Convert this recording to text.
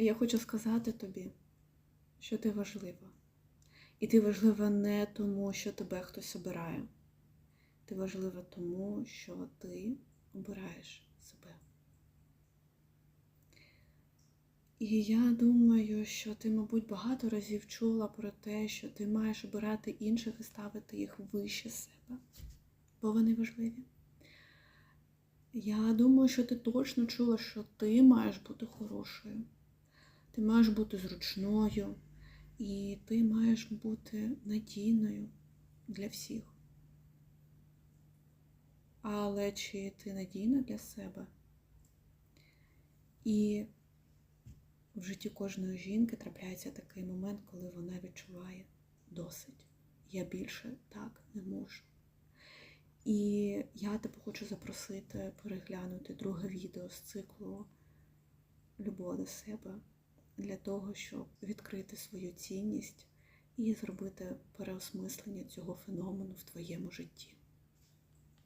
Я хочу сказати тобі, що ти важлива. І ти важлива не тому, що тебе хтось обирає. Ти важлива тому, що ти обираєш себе. І я думаю, що ти, мабуть, багато разів чула про те, що ти маєш обирати інших і ставити їх вище себе, бо вони важливі. Я думаю, що ти точно чула, що ти маєш бути хорошою, ти маєш бути зручною, і ти маєш бути надійною для всіх. Але чи ти надійна для себе? І в житті кожної жінки трапляється такий момент, коли вона відчуває досить. Я більше так не можу. І я тебе хочу запросити переглянути друге відео з циклу Любов до себе для того, щоб відкрити свою цінність і зробити переосмислення цього феномену в твоєму житті.